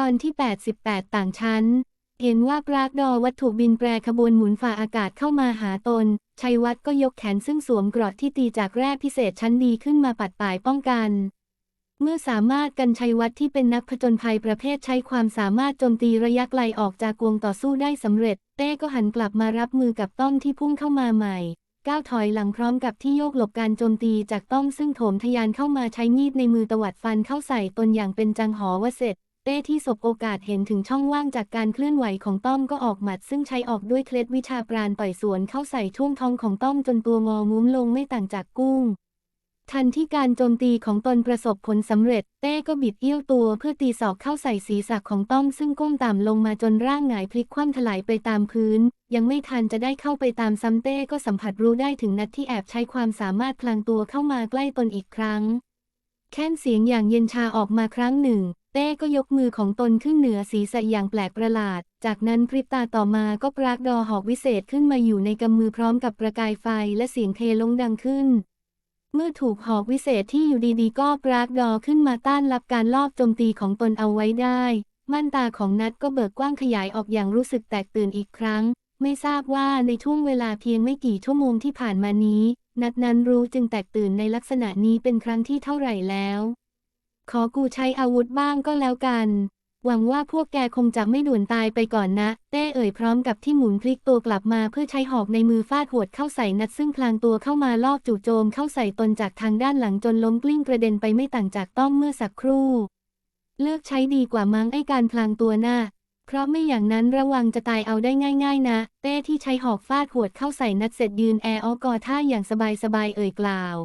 ตอนที่ 88 ต่างชั้น เห็นว่าปรากดอวัตถุบินแปรขบวนหมุนฝ่าอากาศเข้ามาหาตน ชัยวัฒน์ก็ยกแขนซึ่งสวมกรอดที่ตีจากแร่พิเศษชั้นดีขึ้นมาปัดป่ายป้องกัน เมื่อสามารถกันชัยวัฒน์ที่เป็นนักผจญภัยประเภทใช้ความสามารถโจมตีระยะไกลออกจากวงต่อสู้ได้สำเร็จ เต้ก็หันกลับมารับมือกับต้อมที่พุ่งเข้ามาใหม่ก้าวถอยหลังพร้อมกับที่โยกหลบการโจมตีจากต้อมซึ่งโถมทะยานเข้ามาใช้มีดในมือตวัดฟันเข้าใส่ตนอย่างเป็นจังหอว่าเสร็จ เต้ที่สบโอกาสเห็นถึงช่องว่างจากการเคลื่อนไหวของต้อมก็ออกหมัด ซึ่งใช้ออกด้วยเคล็ดวิชาปราณต่อยสวนเข้าใส่ช่วงท้องของต้อมจนตัวงองุ้มลงไม่ต่างจากกุ้ง ทันที่การโจมตีของตนประสบผลสำเร็จ เต้ก็บิดเอี้ยวตัวเพื่อตีศอกเข้าใส่ศีรษะของต้อมซึ่งก้มต่ำลงมาจนร่างหงายพลิกคว่ำถลายไปตามพื้น ยังไม่ทันจะได้เข้าไปตามซ้ำเต้ก็สัมผัสรู้ได้ถึงนัดที่แอบใช้ความสามารถพลางตัวเข้ามาใกล้ตนอีกครั้ง แค่นเสียงอย่างเย็นชาออกมาครั้งหนึ่ง เต้ก็ยกมือของตนขึ้นเหนือศีรษะอย่างแปลกประหลาด จากนั้นพริบตาต่อมาก็ปรากดอหอกวิเศษขึ้นมาอยู่ในกำมือพร้อมกับประกายไฟและเสียงเทลงดังขึ้น เมื่อถูกหอกวิเศษที่อยู่ดีๆ ก็ปรากดอขึ้นมาต้านรับการลอบโจมตีของตนเอาไว้ได้ ม่านตาของนัดก็เบิกกว้างขยายออกอย่างรู้สึกแตกตื่นอีกครั้ง ไม่ทราบว่าในช่วงเวลาเพียงไม่กี่ชั่วโมงที่ผ่านมานี้ นัดนั้นรู้จึงแตกตื่นในลักษณะนี้เป็นครั้งที่เท่าไหร่แล้ว ขอกูใช้อาวุธบ้างก็แล้วกัน หวังว่าพวกแกคงจะไม่ด่วนตายไปก่อนนะ เต้เอ่ยพร้อมกับที่หมุนพลิกตัวกลับมาเพื่อใช้หอกในมือฟาดหวดเข้าใส่นัดซึ่งพลางตัวเข้ามาลอบจู่โจมเข้าใส่ตนจากทางด้านหลังจนล้มกลิ้งกระเด็นไปไม่ต่างจากต้อมเมื่อสักครู่ เลือกใช้ดีกว่ามั้งไอการพลางตัวน่ะเพราะไม่อย่างนั้นระวังจะตายเอาได้ง่าย ๆ นะ เต้ที่ใช้หอกฟาดหวดเข้าใส่นัดเสร็จยืนแอร์ออกอท่าอย่างสบายๆเอ่ยกล่าว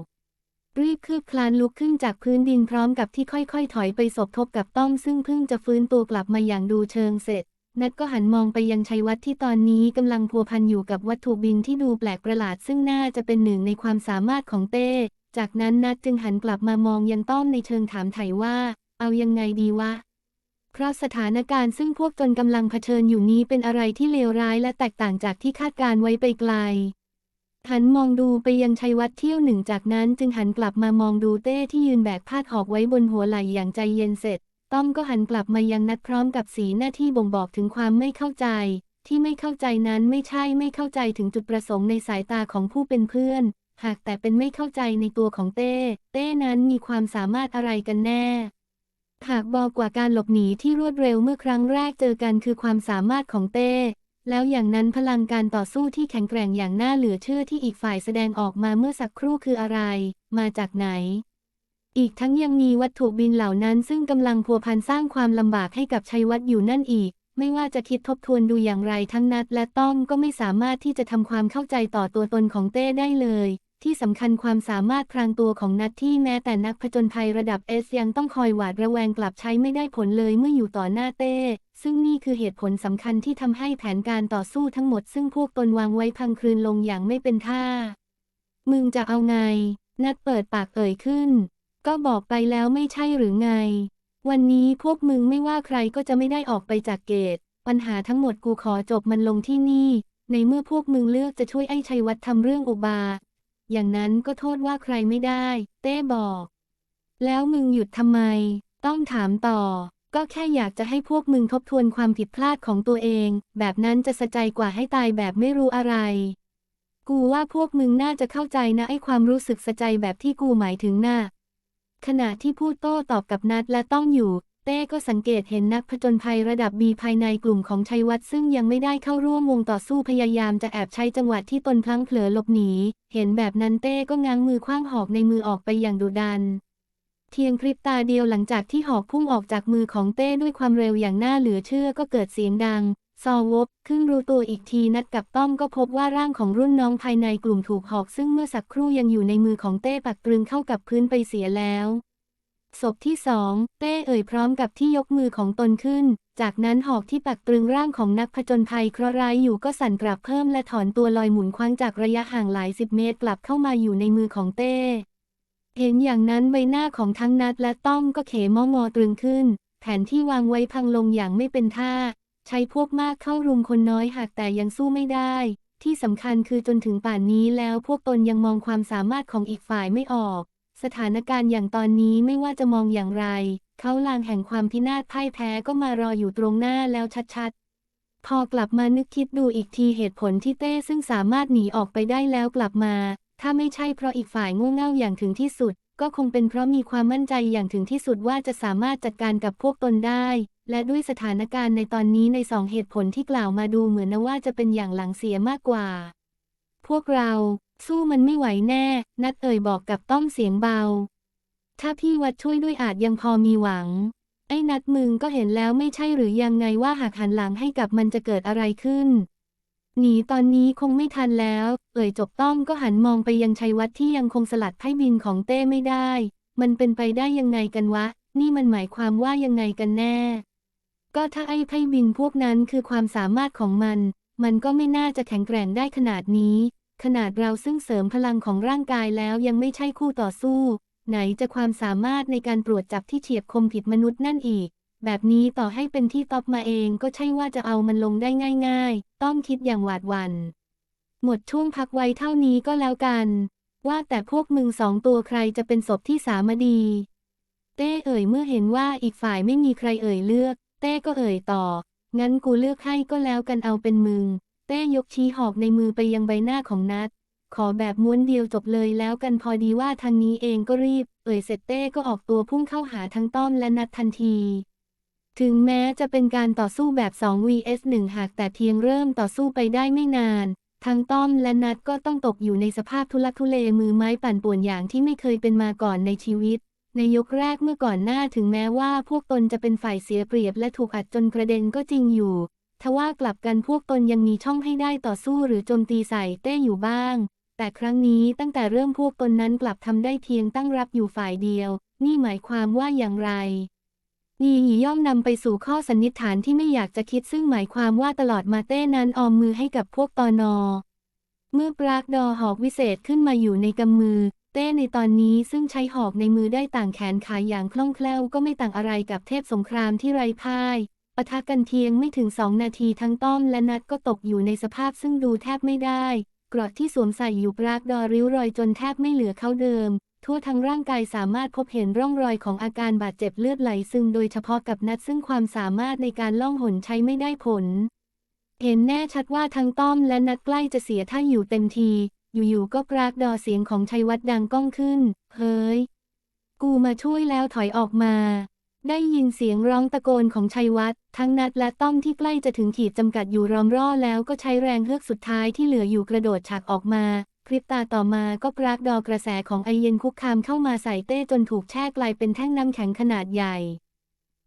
รีบคืบคลานลุกขึ้นจากพื้นดินพร้อมกับที่ค่อยๆ ถอยไปสบทบกับต้อมซึ่งเพิ่งจะฟื้นตัวกลับมาอย่างดูเชิงเสร็จ นัดก็หันมองไปยังชัยวัฒน์ที่ตอนนี้กำลังพัวพันอยู่กับวัตถุบินที่ดูแปลกประหลาดซึ่งน่าจะเป็นหนึ่งในความสามารถของเต้ จากนั้นนัดจึงหันกลับมามองยังต้อมในเชิงถามไถ่ว่า เอายังไงดีวะเพราะสถานการณ์ซึ่งพวกตนกำลังเผชิญอยู่นี้เป็นอะไรที่เลวร้ายและแตกต่างจากที่คาดการไว้ไปไกล หันมองดูไปยังชัยวัฒน์เที่ยวหนึ่งจากนั้นจึงหันกลับมามองดูเต้ที่ยืนแบกพาดหอกไว้บนหัวไหล่อย่างใจเย็นเสร็จ ต้อมก็หันกลับมายังนัดพร้อมกับสีหน้าที่บ่งบอกถึงความไม่เข้าใจ ที่ไม่เข้าใจนั้นไม่ใช่ไม่เข้าใจถึงจุดประสงค์ในสายตาของผู้เป็นเพื่อน หากแต่เป็นไม่เข้าใจในตัวของเต้ เต้นั้นมีความสามารถอะไรกันแน่หากบอกกว่าการหลบหนีที่รวดเร็วเมื่อครั้งแรกเจอกันคือความสามารถของเต้ แล้วอย่างนั้นพลังการต่อสู้ที่แข็งแกร่งอย่างน่าเหลือเชื่อที่อีกฝ่ายแสดงออกมาเมื่อสักครู่คืออะไร มาจากไหน อีกทั้งยังมีวัตถุบินเหล่านั้น ซึ่งกำลังพัวพันสร้างความลำบากให้กับชัยวัฒน์อยู่นั่นอีก ไม่ว่าจะคิดทบทวนดูอย่างไรทั้งนัดและต้อมก็ไม่สามารถที่จะทำความเข้าใจต่อตัวตนของเต้ได้เลย ที่สำคัญความสามารถพรางตัวของนัดที่แม้แต่นักผจญภัยระดับเอสยังต้องคอยหวาดระแวงกลับใช้ไม่ได้ผลเลยเมื่ออยู่ต่อหน้าเต้ ซึ่งนี่คือเหตุผลสำคัญที่ทำให้แผนการต่อสู้ทั้งหมดซึ่งพวกตนวางไว้พังคลืนลงอย่างไม่เป็นท่า มึงจะเอาไง นัดเปิดปากเอ่ยขึ้น ก็บอกไปแล้วไม่ใช่หรือไง วันนี้พวกมึงไม่ว่าใครก็จะไม่ได้ออกไปจากเกต ปัญหาทั้งหมดกูขอจบมันลงที่นี่ ในเมื่อพวกมึงเลือกจะช่วยไอ้ชัยวัฒน์ทำเรื่องอุบา อย่างนั้นก็โทษว่าใครไม่ได้ เต้บอก แล้วมึงหยุดทำไม ต้องถามต่อ ก็แค่อยากจะให้พวกมึงทบทวนความผิดพลาดของตัวเอง แบบนั้นจะสะใจกว่าให้ตายแบบไม่รู้อะไร กูว่าพวกมึงน่าจะเข้าใจนะไอ้ความรู้สึกสะใจแบบที่กูหมายถึงน่ะขณะที่พูดโต้ตอบกับนัดและต้องอยู่ ต้ก็สังเกตเห็นนักผจญภัยระดับบีภายในกลุ่มของชัยวัฒน์ซึ่งยังไม่ได้เข้าร่วมวงต่อสู้พยายามจะแอบใช้จังหวะที่ตนพลั้งเผลอหลบหนี เห็นแบบนั้นเต้ก็ง้างมือคว้างหอกในมือออกไปอย่างดุดัน เทียงพริบตาเดียวหลังจากที่หอกพุ่งออกจากมือของเต้ด้วยความเร็วอย่างน่าเหลือเชื่อก็เกิดเสียงดังซอวบขึ้นรู้ตัวอีกทีนัดกับต้อมก็พบว่าร่างของรุ่นน้องภายในกลุ่มถูกหอกซึ่งเมื่อสักครู่ยังอยู่ในมือของเต้ปักตรึงเข้ากับพื้นไปเสียแล้ว ศพที่สองเต้เอ่ยพร้อมกับที่ยกมือของตนขึ้น จากนั้นหอกที่ปักตรึงร่างของนักผจญภัยเคราะห์ร้ายอยู่ก็สั่นกลับเพิ่มและถอนตัวลอยหมุนคว้างจากระยะห่างหลายสิบเมตรกลับเข้ามาอยู่ในมือของเต้ เห็นอย่างนั้นใบหน้าของทั้งนัดและต้อมก็เขมองอตรึงขึ้น แผนที่วางไว้พังลงอย่างไม่เป็นท่า ใช้พวกมากเข้ารุมคนน้อยหากแต่ยังสู้ไม่ได้ ที่สำคัญคือจนถึงป่านนี้แล้วพวกตนยังมองความสามารถของอีกฝ่ายไม่ออก สถานการณ์อย่างตอนนี้ไม่ว่าจะมองอย่างไร เขาลางแห่งความพินาศพ่ายแพ้ก็มารออยู่ตรงหน้าแล้วชัดๆ พอกลับมานึกคิดดูอีกทีเหตุผลที่เต้ซึ่งสามารถหนีออกไปได้แล้วกลับมา ถ้าไม่ใช่เพราะอีกฝ่ายโง่เง่าอย่างถึงที่สุด ก็คงเป็นเพราะมีความมั่นใจอย่างถึงที่สุดว่าจะสามารถจัดการกับพวกตนได้ และด้วยสถานการณ์ในตอนนี้ในสองเหตุผลที่กล่าวมาดูเหมือนนะว่าจะเป็นอย่างหลังเสียมากกว่า พวกเรา สู้มันไม่ไหวแน่ นัดเอ่ยบอกกับต้อมเสียงเบา ถ้าพี่วัดช่วยด้วยอาจยังพอมีหวัง ไอ้นัดมึงก็เห็นแล้วไม่ใช่หรือยังไงว่าหากหันหลังให้กับมันจะเกิดอะไรขึ้น หนีตอนนี้คงไม่ทันแล้ว เอ่ยจบต้อมก็หันมองไปยังชัยวัฒน์ที่ยังคงสลัดไพ่บินของเต้ไม่ได้ มันเป็นไปได้ยังไงกันวะ นี่มันหมายความว่ายังไงกันแน่ ก็ถ้าไอ้ไพ่บินพวกนั้นคือความสามารถของมัน มันก็ไม่น่าจะแข็งแกร่งได้ขนาดนี้ ขนาดเราซึ่งเสริมพลังของร่างกายแล้วยังไม่ใช่คู่ต่อสู้ ไหนจะความสามารถในการตรวจจับที่เฉียบคมผิดมนุษย์นั่นอีก แบบนี้ต่อให้เป็นที่ต๊อปมาเองก็ใช่ว่าจะเอามันลงได้ง่าย ๆ ต้องคิดอย่างหวาดหวัน่นหมดช่วงพักไว้เท่านี้ก็แล้วกัน ว่าแต่พวกมึงสองตัวใครจะเป็นศพที่สามดี เต้เอ่ยเมื่อเห็นว่าอีกฝ่ายไม่มีใครเอ่ยเลือก เต้ก็เอ่ยต่อ งั้นกูเลือกให้ก็แล้วกันเอาเป็นมึง เต้ยกชี้หอกในมือไปยังใบหน้าของนัด ขอแบบม้วนเดียวจบเลยแล้วกันพอดีว่าทางนี้เองก็รีบ เอ่ยเสร็จเต้ก็ออกตัวพุ่งเข้าหาทั้งต้อมและนัดทันที ถึงแม้จะเป็นการต่อสู้แบบ 2 vs 1 หากแต่เพียงเริ่มต่อสู้ไปได้ไม่นานทั้งต้อมและนัดก็ต้องตกอยู่ในสภาพทุลักทุเลมือไม้ปั่นป่วนอย่างที่ไม่เคยเป็นมาก่อนในชีวิต ในยกแรกเมื่อก่อนหน้าถึงแม้ว่าพวกตนจะเป็นฝ่ายเสียเปรียบและถูกอัดจนกระเด็นก็จริงอยู่ ทว่ากลับกันพวกตนยังมีช่องให้ได้ต่อสู้หรือโจมตีใส่เต้อยู่บ้าง แต่ครั้งนี้ตั้งแต่เริ่มพวกตนนั้นกลับทำได้เพียงตั้งรับอยู่ฝ่ายเดียว นี่หมายความว่าอย่างไรนี่ย่อมนำไปสู่ข้อสันนิษฐานที่ไม่อยากจะคิดซึ่งหมายความว่าตลอดมาเต้นั้นออมมือให้กับพวกตอนอ เมื่อปรากดอหอกวิเศษขึ้นมาอยู่ในกำมือ เต้ในตอนนี้ซึ่งใช้หอกในมือได้ต่างแขนขาอย่างคล่องแคล่วก็ไม่ต่างอะไรกับเทพสงครามที่ไร้พ่าย ปะทะกันเพียงไม่ถึงสองนาทีทั้งต้อมและนัดก็ตกอยู่ในสภาพซึ่งดูแทบไม่ได้ เกราะที่สวมใส่อยู่ปรากดอริ้วรอยจนแทบไม่เหลือเขาเดิม ทั่วทั้งร่างกายสามารถพบเห็นร่องรอยของอาการบาดเจ็บเลือดไหลซึมโดยเฉพาะกับนัดซึ่งความสามารถในการล่องหนใช้ไม่ได้ผล เห็นแน่ชัดว่าทั้งต้อมและนัดใกล้จะเสียท่าอยู่เต็มที อยู่ๆก็ปรากดอเสียงของชัยวัฒน์ดังก้องขึ้น เฮ้ย กูมาช่วยแล้วถอยออกมา ได้ยินเสียงร้องตะโกนของชัยวัฒน์ทั้งนัดและต้อมที่ใกล้จะถึงขีดจำกัดอยู่รอมร่อแล้วก็ใช้แรงเฮือกสุดท้ายที่เหลืออยู่กระโดดฉากออกมาพริบตาต่อมาก็ปรากดอกระแสของไอเย็นคุกคามเข้ามาใส่เต้จนถูกแช่กลายเป็นแท่งน้ำแข็งขนาดใหญ่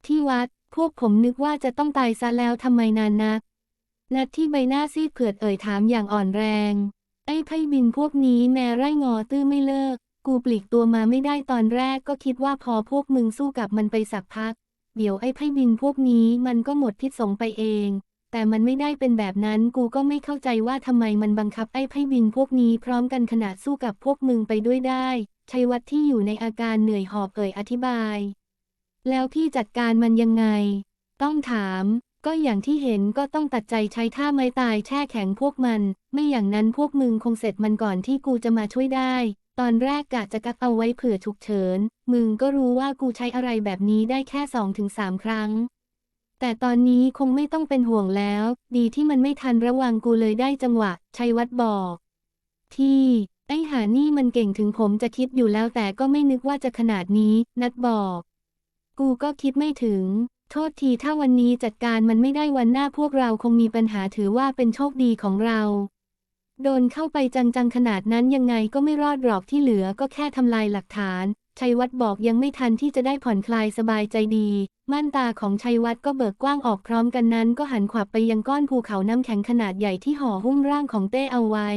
ที่วัด พวกผมนึกว่าจะต้องตายซะแล้วทำไมนานนัก นัดที่ใบหน้าซีดเผือดเอ่ยถามอย่างอ่อนแรง ไอ้ไพ่บินพวกนี้แม่ไร่งอตื้อไม่เลิก กูปลีกตัวมาไม่ได้ตอนแรกก็คิดว่าพอพวกมึงสู้กับมันไปสักพัก เดี๋ยวไอ้ไพ่บินพวกนี้มันก็หมดพิษสงไปเอง แต่มันไม่ได้เป็นแบบนั้นกูก็ไม่เข้าใจว่าทำไมมันบังคับไอ้ไพ่บินพวกนี้พร้อมกันขนาดสู้กับพวกมึงไปด้วยได้ชัยวัฒน์ที่อยู่ในอาการเหนื่อยหอบเอ่ยอธิบาย แล้วพี่จัดการมันยังไง ต้องถาม ก็อย่างที่เห็นก็ต้องตัดใจใช้ท่าไม้ตายแช่แข็งพวกมัน ไม่อย่างนั้นพวกมึงคงเสร็จมันก่อนที่กูจะมาช่วยได้ ตอนแรกกะจะกักเอาไว้เผื่อฉุกเฉิน มึงก็รู้ว่ากูใช้อะไรแบบนี้ได้แค่สองถึงสามครั้ง แต่ตอนนี้คงไม่ต้องเป็นห่วงแล้ว ดีที่มันไม่ทันระวังกูเลยได้จังหวะ ชัยวัฒน์บอก ที่ไอ้หานี่มันเก่งถึงผมจะคิดอยู่แล้วแต่ก็ไม่นึกว่าจะขนาดนี้ นัดบอก กูก็คิดไม่ถึง โทษทีถ้าวันนี้จัดการมันไม่ได้วันหน้าพวกเราคงมีปัญหาถือว่าเป็นโชคดีของเรา โดนเข้าไปจังๆขนาดนั้นยังไงก็ไม่รอดหรอกที่เหลือก็แค่ทำลายหลักฐาน ชัยวัฒน์บอกยังไม่ทันที่จะได้ผ่อนคลายสบายใจดี ม่านตาของชัยวัฒน์ก็เบิกกว้างออกพร้อมกันนั้น ก็หันขวับไปยังก้อนภูเขาน้ำแข็งขนาดใหญ่ที่ห่อหุ้มร่างของเต้เอาไว้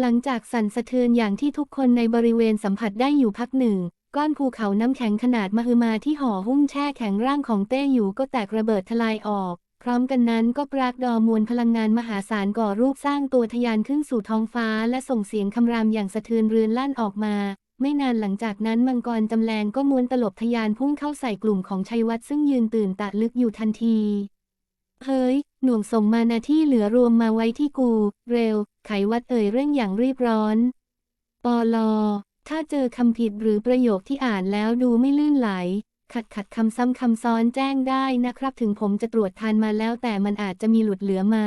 หลังจากสั่นสะเทือนอย่างที่ทุกคนในบริเวณสัมผัสได้อยู่พักหนึ่ง ก้อนภูเขาน้ำแข็งขนาดมหึมาที่ห่อหุ้มแช่แข็งร่างของเต้อยู่ก็แตกระเบิดทลายออก พร้อมกันนั้นก็ปรากดอมวลพลังงานมหาศาลก่อรูปสร้างตัวทะยานขึ้นสู่ท้องฟ้าและส่งเสียงคำรามอย่างสะเทือนเรือนลั่นออกมา ไม่นานหลังจากนั้นมังกรจำแรงก็ม้วนตลบทะยานพุ่งเข้าใส่กลุ่มของชัยวัฒน์ซึ่งยืนตื่นตะลึกอยู่ทันที เฮ้ย หน่วงส่งมานาที่เหลือรวมมาไว้ที่กู เร็ว ไขวัดเอ่ยเร่งอย่างรีบร้อน ปอลอ ถ้าเจอคำผิดหรือประโยคที่อ่านแล้วดูไม่ลื่นไหล ขัดขัดคำซ้ำคำซ้อนแจ้งได้นะครับ ถึงผมจะตรวจทานมาแล้วแต่มันอาจจะมีหลุดเหลือมา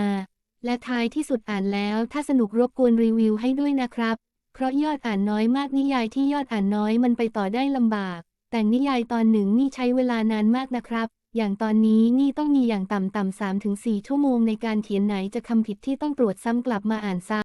และท้ายที่สุดอ่านแล้ว ถ้าสนุกรบกวนรีวิวให้ด้วยนะครับ เพราะยอดอ่านน้อยมากนิยายที่ยอดอ่านน้อยมันไปต่อได้ลำบาก แต่นิยายตอนหนึ่งนี่ใช้เวลานานมากนะครับ อย่างตอนนี้นี่ต้องมีอย่างต่ำๆ3-4ชั่วโมงในการเขียนไหนจะคำผิดที่ต้องตรวจซ้ำกลับมาอ่านซ้ำ